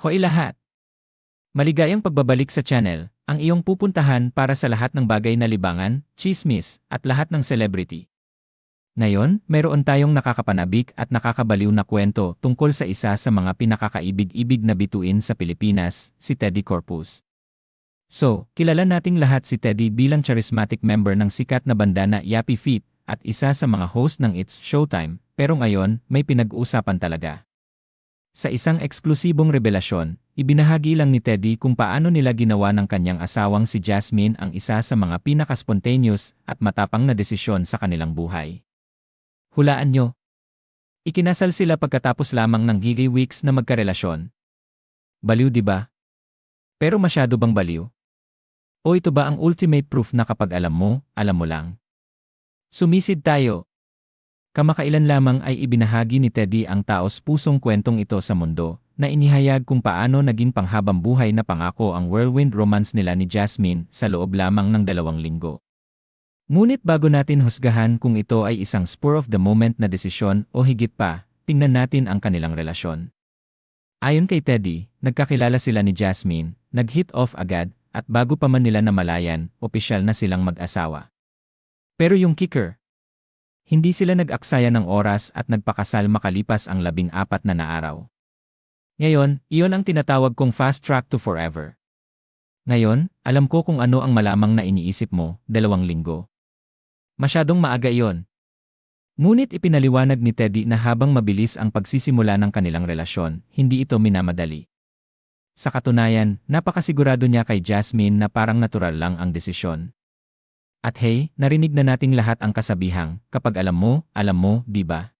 Hoy lahat! Maligayang pagbabalik sa channel, ang iyong pupuntahan para sa lahat ng bagay na libangan, chismis, at lahat ng celebrity. Ngayon, meron tayong nakakapanabik at nakakabaliw na kwento tungkol sa isa sa mga pinakakaibig-ibig na bituin sa Pilipinas, si Teddy Corpus. So, kilala nating lahat si Teddy bilang charismatic member ng sikat na banda na Yappy Feet at isa sa mga host ng It's Showtime, pero ngayon, may pinag-uusapan talaga. Sa isang eksklusibong revelasyon, ibinahagi lang ni Teddy kung paano nila ginawa ng kanyang asawang si Jasmine ang isa sa mga pinaka-spontaneous at matapang na desisyon sa kanilang buhay. Hulaan nyo. Ikinasal sila pagkatapos lamang ng gigay weeks na magkarelasyon. Baliw di ba? Pero masyado bang baliw? O ito ba ang ultimate proof na kapag alam mo, alam mo lang? Sumisid tayo, Kamakailan lamang ay ibinahagi ni Teddy ang taos-pusong kwentong ito sa mundo, na inihayag kung paano naging panghabang buhay na pangako ang whirlwind romance nila ni Jasmine sa loob lamang ng dalawang linggo. Ngunit bago natin husgahan kung ito ay isang spur-of-the-moment na desisyon o higit pa, tingnan natin ang kanilang relasyon. Ayon kay Teddy, nagkakilala sila ni Jasmine, nag-hit off agad, at bago pa man nila namalayan, opisyal na silang mag-asawa. Pero yung kicker, hindi sila nag-aksaya ng oras at nagpakasal makalipas ang labing apat na naaraw. Ngayon, iyon ang tinatawag kong fast track to forever. Ngayon, alam ko kung ano ang malamang na iniisip mo, dalawang linggo. Masyadong maaga iyon. Ngunit ipinaliwanag ni Teddy na habang mabilis ang pagsisimula ng kanilang relasyon, hindi ito minamadali. Sa katunayan, napakasigurado niya kay Jasmine na parang natural lang ang desisyon. At hey, narinig na nating lahat ang kasabihang, kapag alam mo, alam mo, di ba?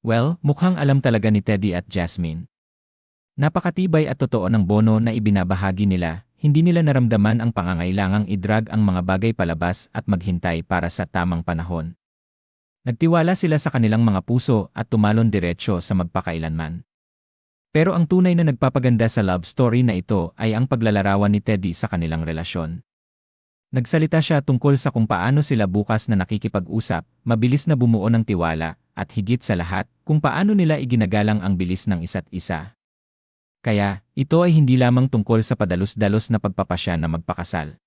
Well, mukhang alam talaga ni Teddy at Jasmine. Napakatibay at totoo ng bono na ibinabahagi nila, hindi nila naramdaman ang pangangailangang idrag ang mga bagay palabas at maghintay para sa tamang panahon. Nagtiwala sila sa kanilang mga puso at tumalon diretsyo sa magpakailanman. Pero ang tunay na nagpapaganda sa love story na ito ay ang paglalarawan ni Teddy sa kanilang relasyon. Nagsalita siya tungkol sa kung paano sila bukas na nakikipag-usap, mabilis na bumuo ng tiwala, at higit sa lahat, kung paano nila iginagalang ang bilis ng isa't isa. Kaya, ito ay hindi lamang tungkol sa padalos-dalos na pagpapasya na magpakasal.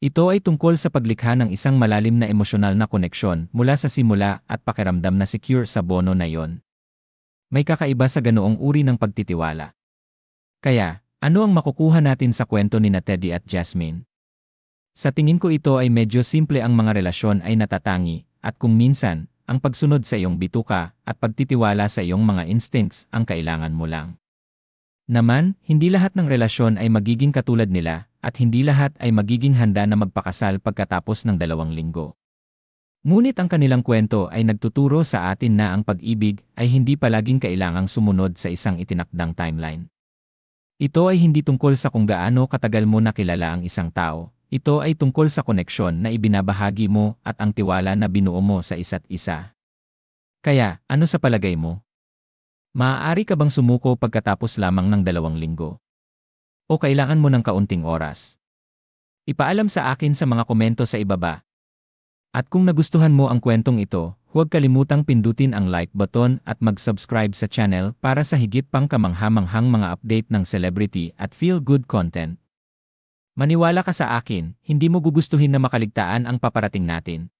Ito ay tungkol sa paglikha ng isang malalim na emosyonal na koneksyon mula sa simula at pakiramdam na secure sa bono na yon. May kakaiba sa ganoong uri ng pagtitiwala. Kaya, ano ang makukuha natin sa kwento ni na Teddy at Jasmine? Sa tingin ko ito ay medyo simple ang mga relasyon ay natatangi, at kung minsan, ang pagsunod sa iyong bituka at pagtitiwala sa iyong mga instincts ang kailangan mo lang. Naman, hindi lahat ng relasyon ay magiging katulad nila, at hindi lahat ay magiging handa na magpakasal pagkatapos ng dalawang linggo. Ngunit ang kanilang kwento ay nagtuturo sa atin na ang pag-ibig ay hindi palaging kailangang sumunod sa isang itinakdang timeline. Ito ay hindi tungkol sa kung gaano katagal mo nakilala ang isang tao, ito ay tungkol sa koneksyon na ibinabahagi mo at ang tiwala na binuo mo sa isa't isa. Kaya, ano sa palagay mo? Maaari ka bang sumuko pagkatapos lamang ng dalawang linggo? O kailangan mo ng kaunting oras? Ipaalam sa akin sa mga komento sa ibaba. At kung nagustuhan mo ang kwentong ito, huwag kalimutang pindutin ang like button at mag-subscribe sa channel para sa higit pang kamanghamanghang mga update ng celebrity at feel-good content. Maniwala ka sa akin, hindi mo gugustuhin na makaligtaan ang paparating natin.